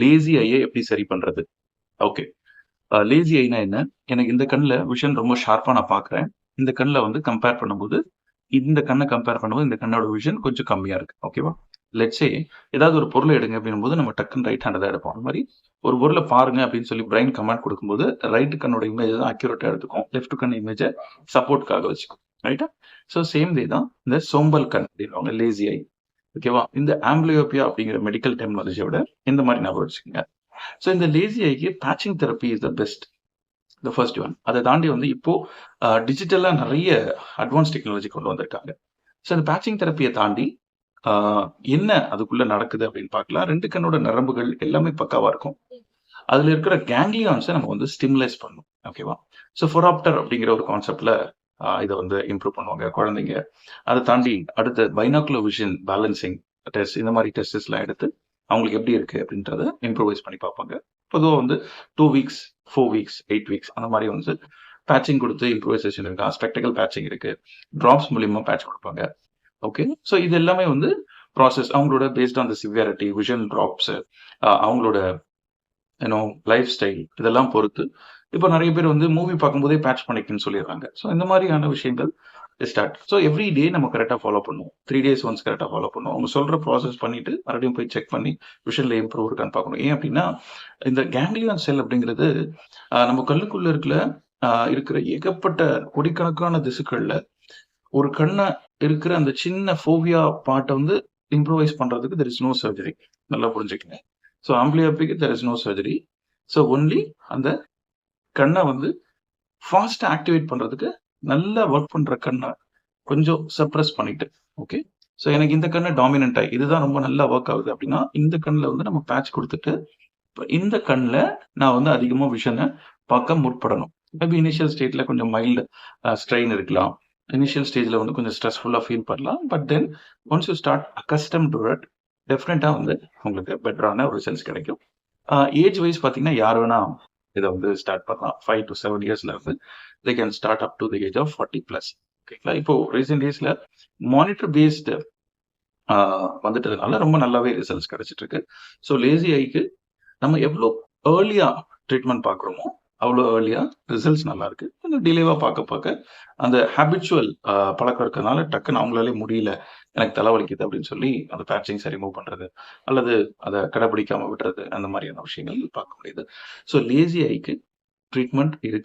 Lazy ஐயை எப்படி சரி பண்றது? ஓகே லேசி ஐனா என்ன? எனக்கு இந்த கண்ணில் விஷன் ரொம்ப ஷார்ப்பா நான் பார்க்குறேன் இந்த கண்ணில் வந்து கம்பேர் பண்ணும்போது இந்த கண்ணை கம்பேர் பண்ணும்போது இந்த கண்ணோட விஷன் கொஞ்சம் கம்மியா இருக்கு. ஓகேவா லெட்ஸே ஏதாவது ஒரு பொருளை எடுங்க அப்படிங்கும்போது நம்ம டக்குன்னு ரைட் ஹேண்டை தான் எடுப்போம். அந்த மாதிரி ஒரு பொருளை பாருங்க அப்படின்னு சொல்லி பிரைன் கமாண்ட் கொடுக்கும்போது ரைட் கண்ணோட இமேஜ் தான் அக்யூரேட்டாக எடுத்துக்கும். லெஃப்ட் கண் இமேஜை சப்போர்ட்காக வச்சுக்கும். ரைட்டா ஸோ சேம் டே தான் இந்த சோம்பல் கண் அப்படின்வாங்க லேசி ஐ ஓகேவா இந்த ஆம்பிளியோபியா அப்படிங்கிற மெடிக்கல் டெக்னாலஜியை விட இந்த மாதிரி ஞாபகம் வச்சுக்கோங்க. ஸோ இந்த லேசி ஐக்கு patching therapy is the best the first one அதை தாண்டி வந்து இப்போ டிஜிட்டலாக நிறைய அட்வான்ஸ் டெக்னாலஜி கொண்டு வந்திருக்காங்க. ஸோ அந்த பேச்சிங் தெரப்பியை தாண்டி ஆஹ், என்ன அதுக்குள்ள நடக்குது அப்படின்னு பார்க்கலாம். ரெண்டு கண்ணோட நரம்புகள் எல்லாமே பக்காவா இருக்கும். அதுல இருக்கிற கேங்லியான்ஸை நம்ம வந்து ஸ்டிமுலைஸ் பண்ணும். ஓகேவா ஸோ ஃபொராப்டர் அப்படிங்கிற ஒரு கான்செப்ட்ல இதை வந்து இம்ப்ரூவ் பண்ணுவாங்க குழந்தைங்க. அதை தாண்டி அடுத்த பைனாக்குலர் விஷன் பேலன்சிங் டெஸ்ட் இந்த மாதிரி டெஸ்ட்ஸ்லாம் எடுத்து அவங்களுக்கு எப்படி இருக்கு அப்படின்றத இம்ப்ரூவைஸ் பண்ணி பார்ப்பாங்க. பொதுவாக வந்து two weeks four weeks eight weeks அந்த மாதிரி வந்து பேட்சிங் கொடுத்து இம்ப்ரூவைசேஷன் இருக்கா. ஸ்பெக்டிக்கல் பேட்சிங் இருக்கு. ட்ராப்ஸ் மூலியமாக பேட்ச் கொடுப்பாங்க. ஓகே ஸோ இது எல்லாமே வந்து ப்ராசஸ் அவங்களோட based on the severity vision drops அவங்களோட ஏன்னோ லைஃப் ஸ்டைல் இதெல்லாம் பொறுத்து இப்போ நிறைய பேர் வந்து மூவி பார்க்கும்போதே பேட்ச் பண்ணிக்கன்னு சொல்லிடுறாங்க. ஸோ இந்த மாதிரியான விஷயங்கள் ஸ்டார்ட் ஸோ எவ்ரி டே நம்ம கரெக்டாக ஃபாலோ பண்ணுவோம். த்ரீ டேஸ் ஒன்ஸ் கரெக்டாக ஃபாலோ பண்ணுவோம். அவங்க சொல்கிற ப்ராசஸ் பண்ணிட்டு மறுபடியும் போய் செக் பண்ணி விஷனில் இம்ப்ரூவ் இருக்கான்னு பார்க்கணும். ஏன் அப்படின்னா இந்த கேங்லியான் செல் அப்படிங்கிறது நம்ம கல்லுக்குள்ள இருக்கிற ஆஹ், இருக்கிற ஏகப்பட்ட கோடிக்கணக்கான திசுக்கள்ல ஒரு கண்ணை இருக்கிற அந்த சின்ன ஃபோவியா பாட்டை வந்து இம்ப்ரூவைஸ் பண்றதுக்கு தெர் இஸ் நோ சர்ஜரி நல்லா புரிஞ்சுக்கங்க. So ஆம்பிளியாபிக்கு there is no surgery so only அந்த கண்ணை வந்து ஃபாஸ்ட்டாக ஆக்டிவேட் பண்றதுக்கு நல்லா ஒர்க் பண்ணுற கண்ணை கொஞ்சம் சப்ரஸ் பண்ணிட்டு ஓகே ஸோ எனக்கு இந்த கண்ணு டாமினன்ட் ஆகி இதுதான் ரொம்ப நல்லா ஒர்க் ஆகுது அப்படின்னா இந்த கண்ணில் வந்து நம்ம பேட்ச் கொடுத்துட்டு இப்போ இந்த கண்ணில் நான் வந்து அதிகமாக விஷனை பார்க்க முற்படணும். மேபி இனிஷியல் ஸ்டேட்டில் கொஞ்சம் மைல்டு ஸ்ட்ரெயின் இருக்கலாம். இனிஷியல் ஸ்டேஜ்ல வந்து கொஞ்சம் ஸ்ட்ரெஸ்ஃபுல்லாக ஃபீல் பண்ணலாம். But then once you start accustom to it டெஃபினட்டாக வந்து உங்களுக்கு பெட்டரான ஒரு ரிசல்ட்ஸ் கிடைக்கும். ஏஜ் வைஸ் பார்த்தீங்கன்னா யார் வேணால் இதை வந்து ஸ்டார்ட் பண்ணலாம். ஃபைவ் டு செவன் இயர்ஸ்ல இருந்து they can start up to the age of forty plus ஓகேங்களா இப்போ ரீசெண்ட் டேஸ்ல மானிட்டர் பேஸ்டு வந்துட்டதுனால ரொம்ப நல்லாவே ரிசல்ட்ஸ் கிடைச்சிட்டு இருக்கு. ஸோ லேசி ஐக்கு நம்ம எவ்வளோ ஏர்லியா ட்ரீட்மெண்ட் பார்க்குறோமோ அவ்வளோ ஏர்லியா ரிசல்ட்ஸ் நல்லா இருக்கு கொஞ்சம் டிலேவா பார்க்க பார்க்க அந்த ஹேபிச்சுவல் பழக்கம் இருக்கிறதுனால டக்குன்னு அவங்களாலே முடியல. எனக்கு தலைவலிக்குது அப்படின்னு சொல்லி அந்த பேட்சிங்ஸை ரிமூவ் பண்றது அல்லது அதை கடைபிடிக்காம விடுறது அந்த மாதிரியான விஷயங்கள் பார்க்க முடியுது. ஸோ லேசி ஐக்கு ட்ரீட்மெண்ட் இருக்கு.